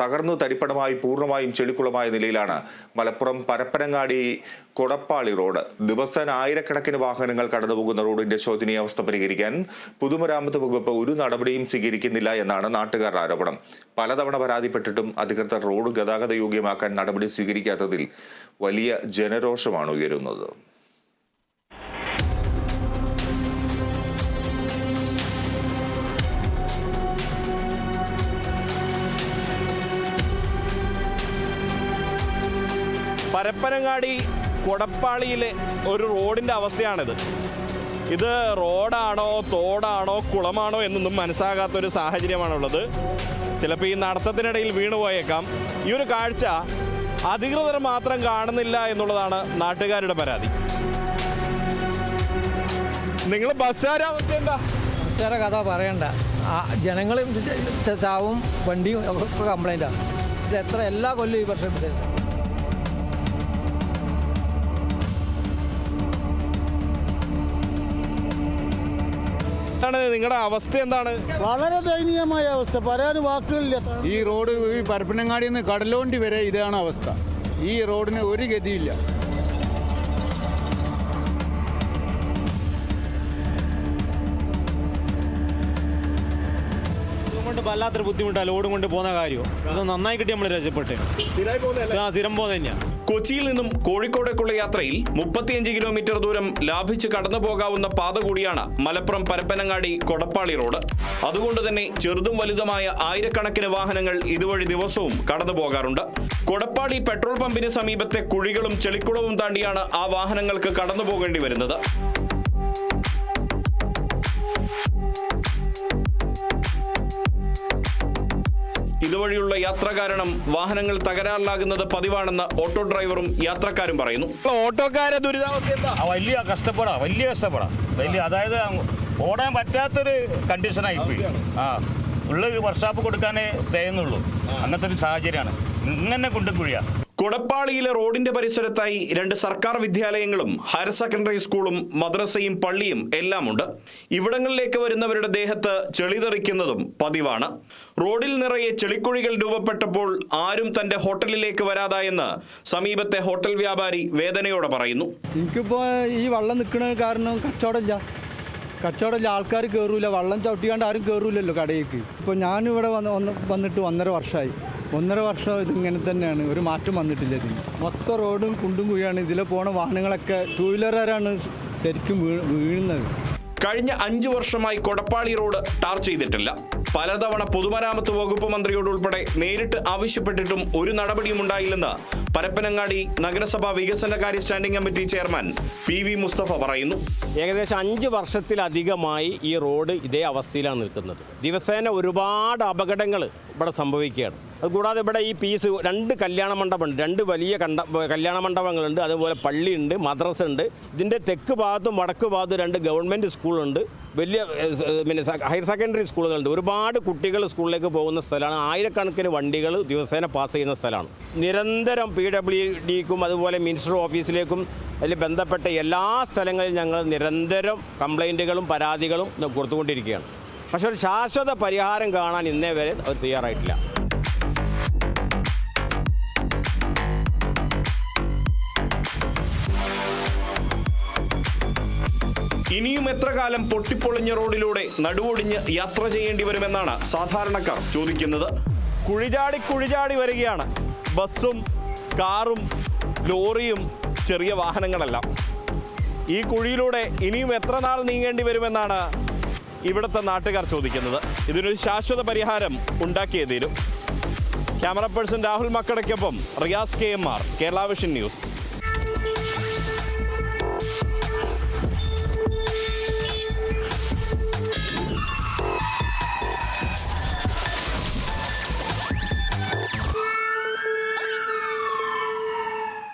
തകർന്നു തരിപ്പണമായി പൂർണമായും ചെളിക്കുളമായ നിലയിലാണ് മലപ്പുറം പരപ്പനങ്ങാടി കൊടപ്പാളി റോഡ്. ദിവസേന ആയിരക്കണക്കിന് വാഹനങ്ങൾ കടന്നുപോകുന്ന റോഡിന്റെ ശോചനീയാവസ്ഥ പരിഹരിക്കാൻ പൊതുമരാമത്ത് വകുപ്പ് ഒരു നടപടിയും സ്വീകരിക്കുന്നില്ല എന്നാണ് നാട്ടുകാരുടെ ആരോപണം. പലതവണ പരാതിപ്പെട്ടിട്ടും അധികൃതർ റോഡ് ഗതാഗത യോഗ്യമാക്കാൻ നടപടി സ്വീകരിക്കാത്തതിൽ വലിയ ജനരോഷമാണ് ഉയരുന്നത്. പരപ്പനങ്ങാടി കൊടപ്പാളിയിലെ ഒരു റോഡിന്റെ അവസ്ഥയാണിത്. ഇത് റോഡാണോ തോടാണോ കുളമാണോ എന്നൊന്നും മനസ്സാകാത്തൊരു സാഹചര്യമാണുള്ളത്. ചിലപ്പോൾ ഈ നടത്തത്തിനിടയിൽ വീണുപോയേക്കാം. ഈ ഒരു കാഴ്ച അധികൃതർ മാത്രം കാണുന്നില്ല എന്നുള്ളതാണ് നാട്ടുകാരുടെ പരാതി. നിങ്ങൾ ബസ്സുകാരെ എന്താ? ബസ്സുകാരെ കഥ പറയണ്ട. ജനങ്ങളും ചാവും വണ്ടിയും ഒക്കെ കംപ്ലൈന്റാണ് ഇത് എത്ര എല്ലാ കൊല്ലം ഈ വർഷം എന്താണ് നിങ്ങളുടെ അവസ്ഥ എന്താണ്? വളരെ ദയനീയമായ അവസ്ഥ. പറയാൻ വാക്കുകളില്ല. ഈ റോഡ് ഈ പരപ്പനങ്ങാടി നിന്ന് കടലോണ്ടി വരെ ഇതാണ് അവസ്ഥ. ഈ റോഡിന് ഒരു ഗതിയില്ല. കൊണ്ട് വല്ലാത്തൊരു ബുദ്ധിമുട്ടാണ് ലോഡും കൊണ്ട് പോകുന്ന കാര്യം അത് നന്നായി കിട്ടി നമ്മൾ രക്ഷപ്പെട്ട്. ആ സ്ഥിരം പോകുന്നത് തന്നെയാണ് കൊച്ചിയിൽ നിന്നും കോഴിക്കോടേക്കുള്ള യാത്രയിൽ മുപ്പത്തിയഞ്ച് കിലോമീറ്റർ ദൂരം ലാഭിച്ച് കടന്നു പോകാവുന്ന പാത കൂടിയാണ് മലപ്പുറം പരപ്പനങ്ങാടി കൊടപ്പാളി റോഡ്. അതുകൊണ്ട് തന്നെ ചെറുതും വലുതുമായ ആയിരക്കണക്കിന് വാഹനങ്ങൾ ഇതുവഴി ദിവസവും കടന്നു പോകാറുണ്ട് കൊടപ്പാളി പെട്രോൾ പമ്പിന് സമീപത്തെ കുഴികളും ചെളിക്കുളവും താണ്ടിയാണ് ആ വാഹനങ്ങൾക്ക് കടന്നു പോകേണ്ടി വരുന്നത്. ഇതുവഴിയുള്ള യാത്ര കാരണം വാഹനങ്ങൾ തകരാറിലാകുന്നത് പതിവാണെന്ന് ഓട്ടോ ഡ്രൈവറും യാത്രക്കാരും പറയുന്നു. ഓട്ടോക്കാരെ ദുരിതാവസ്ഥ എന്താ? വലിയ കഷ്ടപ്പെടാ വലിയ കഷ്ടപ്പെടാ. വലിയ അതായത് ഓടാൻ പറ്റാത്തൊരു കണ്ടീഷനായി പോയി ആ ഉള്ള വർഷാപ്പ് കൊടുക്കാനേ തേയുന്നുള്ളൂ അങ്ങനത്തെ ഒരു സാഹചര്യമാണ്. ഇങ്ങനെ കുണ്ടുകുഴിയാ കൊടപ്പാളിയിലെ റോഡിന്റെ പരിസരത്തായി രണ്ട് സർക്കാർ വിദ്യാലയങ്ങളും ഹയർ സെക്കൻഡറി സ്കൂളും മദ്രസയും പള്ളിയും എല്ലാമുണ്ട്. ഇവിടങ്ങളിലേക്ക് വരുന്നവരുടെ ദേഹത്ത് ചെളി തെറിക്കുന്നതും പതിവാണ്. റോഡിൽ നിറയെ ചെളിക്കുഴികൾ രൂപപ്പെട്ടപ്പോൾ ആരും തന്റെ ഹോട്ടലിലേക്ക് വരാതായെന്ന് സമീപത്തെ ഹോട്ടൽ വ്യാപാരി വേദനയോടെ പറയുന്നു. എനിക്കിപ്പോ ഈ വള്ളം നിൽക്കുന്ന കാരണം കച്ചവടമില്ല കച്ചവടമില്ല ആൾക്കാർ കയറൂല വള്ളം ചവിട്ടിക്കാണ്ട് ആരും കയറൂലല്ലോ കടയിലേക്ക്. ഇപ്പോൾ ഞാനിവിടെ വന്ന് വന്ന് വന്നിട്ട് ഒന്നര വർഷമായി ഒന്നര വർഷം ഇതിങ്ങനെ തന്നെയാണ്. ഒരു മാറ്റം വന്നിട്ടില്ല ഇതിന്. മൊത്തം റോഡും കുണ്ടും കുഴിയാണ്. ഇതിലെ പോണ വാഹനങ്ങളൊക്കെ ടൂ വീലറുകാരാണ് ശരിക്കും വീഴുന്നത്. കഴിഞ്ഞ അഞ്ചു വർഷമായി കൊടപ്പാളി റോഡ് ടാർ ചെയ്തിട്ടില്ല. പലതവണ പൊതുമരാമത്ത് വകുപ്പ് മന്ത്രിയോട് ഉൾപ്പെടെ നേരിട്ട് ആവശ്യപ്പെട്ടിട്ടും ഒരു നടപടിയും ഉണ്ടായില്ലെന്ന് പരപ്പനങ്ങാടി നഗരസഭാ വികസനകാര്യ standing committee chairman P V Musthafa പറയുന്നു. ഏകദേശം അഞ്ച് വർഷത്തിലധികമായി ഈ റോഡ് ഇതേ അവസ്ഥയിലാണ് നിൽക്കുന്നത്. ദിവസേന ഒരുപാട് അപകടങ്ങൾ ഇവിടെ സംഭവിക്കുകയാണ്. അതുകൂടാതെ ഇവിടെ ഈ പീസ് രണ്ട് കല്യാണ മണ്ഡപമുണ്ട് രണ്ട് വലിയ കണ്ട കല്യാണ മണ്ഡപങ്ങളുണ്ട്. അതുപോലെ പള്ളിയുണ്ട് മദ്രസ ഉണ്ട്. ഇതിന്റെ തെക്ക് ഭാഗത്തും വടക്ക് ഭാഗത്തും രണ്ട് ഗവൺമെന്റ് സ്കൂളുണ്ട് വലിയ പിന്നെ ഹയർ സെക്കൻഡറി സ്കൂളുകളുണ്ട് ഒരുപാട് കുട്ടികൾ സ്കൂളിലേക്ക് പോകുന്ന സ്ഥലമാണ്. ആയിരക്കണക്കിന് വണ്ടികൾ ദിവസേന പാസ് ചെയ്യുന്ന സ്ഥലമാണ്. നിരന്തരം പി ഡബ്ല്യു ഡിക്കും അതുപോലെ മിനിസ്റ്റർ ഓഫീസിലേക്കും അതിൽ ബന്ധപ്പെട്ട എല്ലാ സ്ഥലങ്ങളിലും ഞങ്ങൾ നിരന്തരം കംപ്ലൈന്റുകളും പരാതികളും കൊടുത്തുകൊണ്ടിരിക്കുകയാണ്. പക്ഷേ ഒരു ശാശ്വത പരിഹാരം കാണാൻ ഇന്നേ വരെ അവർ തയ്യാറായിട്ടില്ല. ഇനിയും എത്ര കാലം പൊട്ടിപ്പൊളിഞ്ഞ റോഡിലൂടെ നടുവൊടിഞ്ഞ് യാത്ര ചെയ്യേണ്ടി വരുമെന്നാണ് സാധാരണക്കാർ ചോദിക്കുന്നത്. കുഴിചാടി കുഴിചാടി വരികയാണ്. ബസ്സും കാറും ലോറിയും ചെറിയ വാഹനങ്ങളെല്ലാം. ഈ കുഴിയിലൂടെ ഇനിയും എത്ര നാൾ നീങ്ങേണ്ടി വരുമെന്നാണ് ഇവിടുത്തെ നാട്ടുകാർ ചോദിക്കുന്നത്. ഇതിനൊരു ശാശ്വത പരിഹാരം ഉണ്ടാക്കിയേ തീരും camera person Rahul മക്കടയ്ക്കൊപ്പം Riyas K M R Kerala Vision News.